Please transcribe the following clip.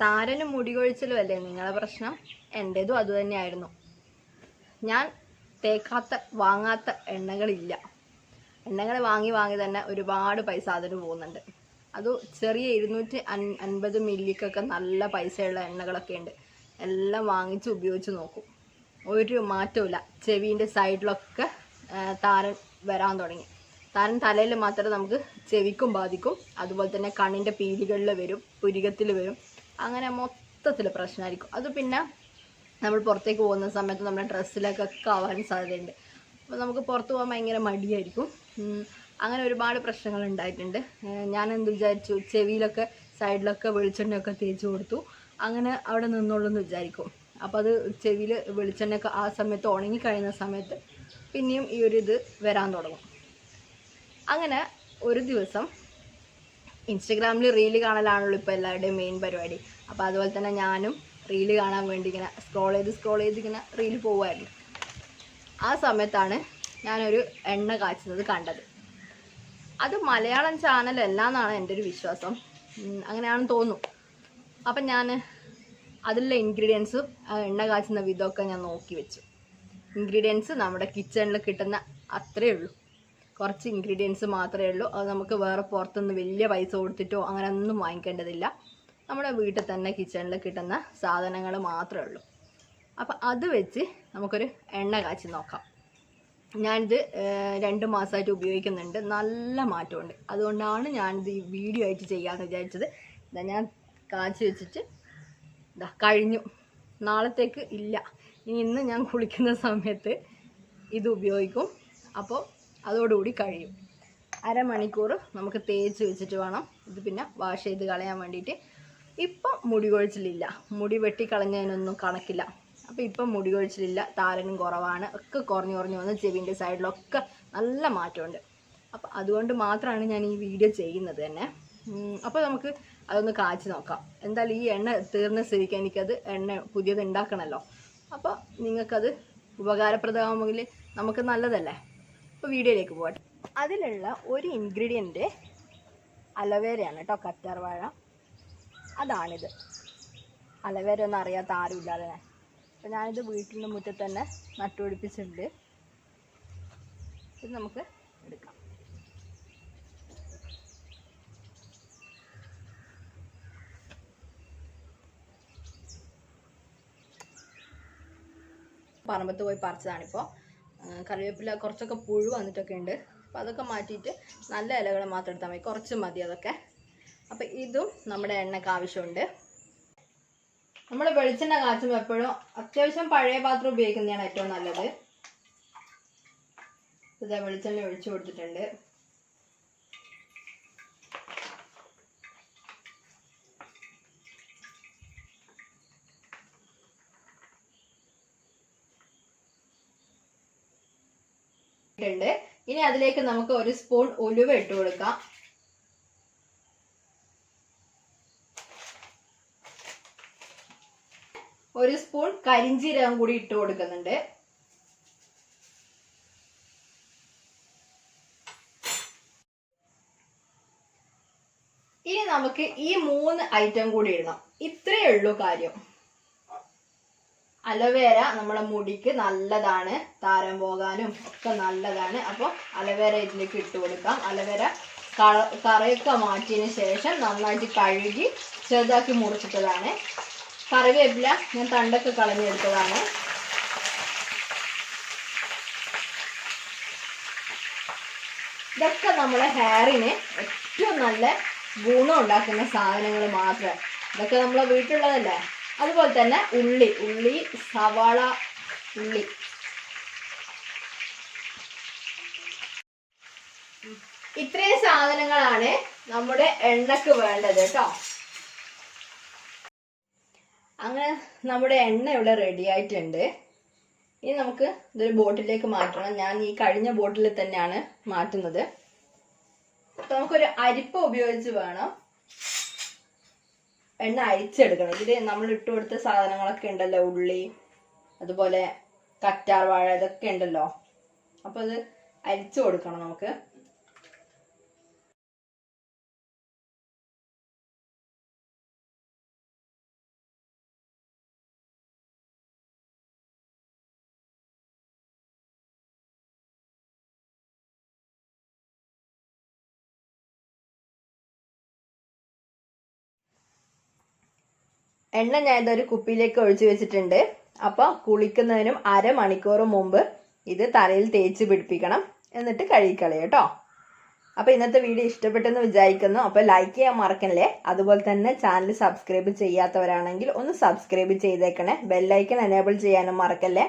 താരനും മുടി കൊഴിച്ചിലും അല്ലേ നിങ്ങളെ പ്രശ്നം? എന്റേതും അതുതന്നെയായിരുന്നു ഞാൻ തേക്കാത്ത വാങ്ങാത്ത എണ്ണകളില്ല. എണ്ണകൾ വാങ്ങി വാങ്ങി തന്നെ ഒരുപാട് പൈസ അതിന് പോകുന്നുണ്ട്. അത് ചെറിയ ഇരുന്നൂറ്റി അൻ അൻപത് മില്ലിക്കൊക്കെ നല്ല പൈസയുള്ള എണ്ണകളൊക്കെ ഉണ്ട്. എല്ലാം വാങ്ങിച്ച് ഉപയോഗിച്ച് നോക്കും. ഒരു മാറ്റമില്ല ചെവീന്റെ സൈഡിലൊക്കെ താരൻ വരാൻ തുടങ്ങി. താരൻ തലയിൽ മാത്രമേ നമുക്ക് ചെവിക്കും ബാധിക്കും. അതുപോലെ തന്നെ കണ്ണിന്റെ പീലികളിൽ വരും പുരികത്തിൽ വരും. അങ്ങനെ മൊത്തത്തിൽ പ്രശ്നമായിരിക്കും അത് പിന്നെ നമ്മൾ പുറത്തേക്ക് പോകുന്ന സമയത്ത് നമ്മുടെ ഡ്രസ്സിലൊക്കെ ആവാൻ സാധ്യതയുണ്ട്. അപ്പോൾ നമുക്ക് പുറത്ത് പോകാൻ ഭയങ്കര മടിയായിരിക്കും. അങ്ങനെ ഒരുപാട് പ്രശ്നങ്ങൾ ഉണ്ടായിട്ടുണ്ട്. ഞാൻ എന്ത് വിചാരിച്ചു? ചെവിയിലൊക്കെ സൈഡിലൊക്കെ വെളിച്ചെണ്ണയൊക്കെ തേച്ച് കൊടുത്തു. അങ്ങനെ അവിടെ നിന്നോളൂ എന്ന് വിചാരിക്കും. അപ്പോൾ അത് ചെവിയിൽ വെളിച്ചെണ്ണയൊക്കെ ആ സമയത്ത് ഉണങ്ങി കഴിയുന്ന സമയത്ത് പിന്നെയും ഈ ഒരു ഇത് വരാൻ തുടങ്ങും. അങ്ങനെ ഒരു ദിവസം ഇൻസ്റ്റഗ്രാമിൽ റീൽ കാണലാണല്ലോ ഇപ്പോൾ എല്ലാവരുടെയും മെയിൻ പരിപാടി. അപ്പോൾ അതുപോലെ തന്നെ ഞാനും റീൽ കാണാൻ വേണ്ടി ഇങ്ങനെ സ്ക്രോൾ ചെയ്ത് സ്ക്രോൾ ചെയ്ത് ഇങ്ങനെ റീൽ പോവുമായിരുന്നു ആ സമയത്താണ് ഞാനൊരു എണ്ണ കാച്ചുന്നത് കണ്ടത്. അത് മലയാളം ചാനലല്ല എന്നാണ് എന്റെ ഒരു വിശ്വാസം. അങ്ങനെയാണെന്ന് തോന്നുന്നു. അപ്പം ഞാൻ അതിലുള്ള ഇൻഗ്രീഡിയൻസും എണ്ണ കാച്ചുന്ന വിധമൊക്കെ ഞാൻ നോക്കി വെച്ചു. ഇൻഗ്രീഡിയൻസ് നമ്മുടെ കിച്ചണിൽ കിട്ടുന്ന അത്രയേ ഉള്ളൂ. കുറച്ച് ഇൻഗ്രീഡിയൻസ് മാത്രമേ ഉള്ളൂ. അത് നമുക്ക് വേറെ പുറത്തുനിന്ന് വലിയ പൈസ കൊടുത്തിട്ടോ അങ്ങനെ ഒന്നും വാങ്ങിക്കേണ്ടതില്ല. നമ്മുടെ വീട്ടിൽ തന്നെ കിച്ചണിൽ കിട്ടുന്ന സാധനങ്ങൾ മാത്രമേ ഉള്ളൂ. അപ്പം അത് വെച്ച് നമുക്കൊരു എണ്ണ കാച്ചി നോക്കാം. ഞാനിത് രണ്ട് മാസമായിട്ട് ഉപയോഗിക്കുന്നുണ്ട്. നല്ല മാറ്റമുണ്ട്. അതുകൊണ്ടാണ് ഞാനിത് ഈ വീഡിയോ ആയിട്ട് ചെയ്യാമെന്ന് വിചാരിച്ചത്. ഇതാ ഞാൻ കാച്ചി വെച്ചിട്ട് ഇതാ കഴിഞ്ഞു. നാളത്തേക്ക് ഇല്ല. ഇനി ഇന്ന് ഞാൻ കുളിക്കുന്ന സമയത്ത് ഇത് ഉപയോഗിക്കും. അപ്പോൾ അതോടുകൂടി കഴിയും. അരമണിക്കൂർ നമുക്ക് തേച്ച് വെച്ചിട്ട് വേണം. ഇത് പിന്നെ വാഷ് ചെയ്ത് കളയാൻ വേണ്ടിയിട്ട്. ഇപ്പം മുടി കൊഴിച്ചിലില്ല. മുടി വെട്ടിക്കളഞ്ഞതിനൊന്നും കണക്കില്ല. അപ്പോൾ ഇപ്പം മുടി കൊഴിച്ചിലില്ല താരനും കുറവാണ്. ഒക്കെ കുറഞ്ഞു കുറഞ്ഞു വന്ന് ചെവിന്റെ സൈഡിലൊക്കെ നല്ല മാറ്റമുണ്ട്. അപ്പോൾ അതുകൊണ്ട് മാത്രമാണ് ഞാൻ ഈ വീഡിയോ ചെയ്യുന്നത് തന്നെ. അപ്പോൾ നമുക്ക് അതൊന്ന് കാച്ചി നോക്കാം. എന്തായാലും ഈ എണ്ണ തീർന്ന സ്ഥിതിക്ക് എനിക്കത് എണ്ണ പുതിയത് ഉണ്ടാക്കണമല്ലോ. അപ്പോൾ നിങ്ങൾക്കത് ഉപകാരപ്രദമാകുമെങ്കിൽ നമുക്ക് നല്ലതല്ലേ? അപ്പോൾ വീഡിയോയിലേക്ക് പോകട്ടെ അതിലുള്ള ഒരു ഇൻഗ്രീഡിയന്റ് അലവേരയാണ് കേട്ടോ കറ്റാർ വാഴ. അതാണിത്. അലവേര ഒന്നും അറിയാത്ത ആരും ഇല്ലാതെ അപ്പോൾ ഞാനിത് വീട്ടിന്റെ മുറ്റത്ത് തന്നെ നട്ടുപിടിപ്പിച്ചിട്ടുണ്ട് ഇത് നമുക്ക് എടുക്കാം. പറമ്പത്ത് പോയി പറിച്ചതാണിപ്പോൾ കറിവേപ്പില കുറച്ചൊക്കെ പുഴു വന്നിട്ടൊക്കെ ഉണ്ട്. അപ്പോൾ അതൊക്കെ മാറ്റിയിട്ട് നല്ല ഇലകൾ മാത്രം എടുത്താൽ മതി. കുറച്ച് മതി അതൊക്കെ. അപ്പോൾ ഇതും നമ്മുടെ എണ്ണയ്ക്ക് ആവശ്യമുണ്ട്. നമ്മൾ വെളിച്ചെണ്ണ കാച്ചുമ്പോൾ എപ്പോഴും അത്യാവശ്യം പഴയ പാത്രം ഉപയോഗിക്കുന്നതാണ് ഏറ്റവും നല്ലത്. ഇതാ വെളിച്ചെണ്ണ ഒഴിച്ചു കൊടുത്തിട്ടുണ്ട്. ഇട്ടുണ്ട് ഇനി അതിലേക്ക് നമുക്ക് ഒരു സ്പൂൺ ഉലുവ ഇട്ട് കൊടുക്കാം. ഒരു സ്പൂൺ കരിഞ്ചീരകം കൂടി ഇട്ട് കൊടുക്കുന്നുണ്ട്. ഇനി നമുക്ക് ഈ മൂന്ന് ഐറ്റം കൂടി ഇടണം. ഇത്രയേ ഉള്ളൂ കാര്യം. അലോവേര നമ്മളെ മുടിക്ക് നല്ലതാണ് താരം പോകാനും ഒക്കെ നല്ലതാണ്. അപ്പോൾ അലോവേര ഇതിലേക്ക് ഇട്ട് കൊടുക്കാം. അലോവേര കറയൊക്കെ മാറ്റിയതിന് ശേഷം നന്നായിട്ട് കഴുകി ചെറുതാക്കി മുറിച്ചിട്ടതാണ്. കറിവേപ്പില ഞാൻ തണ്ടൊക്കെ കളഞ്ഞെടുത്തതാണ്. ഇതൊക്കെ നമ്മളെ ഹെയറിന് ഏറ്റവും നല്ല ഗുണം ഉണ്ടാക്കുന്ന സാധനങ്ങൾ മാത്രം. ഇതൊക്കെ നമ്മളെ വീട്ടിലുള്ളതല്ലേ? അതുപോലെ തന്നെ ഉള്ളി ഉള്ളി സവാള ഉള്ളി. ഇത്രയും സാധനങ്ങളാണ് നമ്മുടെ എണ്ണക്ക് വേണ്ടത് കേട്ടോ. അങ്ങനെ നമ്മുടെ എണ്ണ ഇവിടെ റെഡി ആയിട്ടുണ്ട്. ഇനി നമുക്ക് ഇതൊരു ബോട്ടിലേക്ക് മാറ്റണം. ഞാൻ ഈ കഴിഞ്ഞ ബോട്ടിൽ തന്നെയാണ് മാറ്റുന്നത്. നമുക്കൊരു അരിപ്പ ഉപയോഗിച്ച് വേണം. എണ്ണ അരിച്ചെടുക്കണം. ഇതിൽ നമ്മൾ ഇട്ട് കൊടുത്ത സാധനങ്ങളൊക്കെ ഉണ്ടല്ലോ ഉള്ളി അതുപോലെ കറ്റാർ വാഴ ഇതൊക്കെ ഉണ്ടല്ലോ. അപ്പൊ അത് അരിച്ചു കൊടുക്കണം നമുക്ക്. എണ്ണ ഞാൻ ഇതൊരു കുപ്പിയിലേക്ക് ഒഴിച്ചു വെച്ചിട്ടുണ്ട്. അപ്പോൾ കുളിക്കുന്നതിനും അരമണിക്കൂർ മുമ്പ് ഇത് തലയിൽ തേച്ച് പിടിപ്പിക്കണം. എന്നിട്ട് കഴുകിക്കളയും കേട്ടോ. അപ്പോൾ ഇന്നത്തെ വീഡിയോ ഇഷ്ടപ്പെട്ടെന്ന് വിചാരിക്കുന്നു. അപ്പോൾ ലൈക്ക് ചെയ്യാൻ മറക്കല്ലേ? അതുപോലെ തന്നെ ചാനൽ സബ്സ്ക്രൈബ് ചെയ്യാത്തവരാണെങ്കിൽ ഒന്ന് സബ്സ്ക്രൈബ് ചെയ്തേക്കണേ. ബെല്ലൈക്കൺ എനേബിൾ ചെയ്യാനും മറക്കല്ലേ?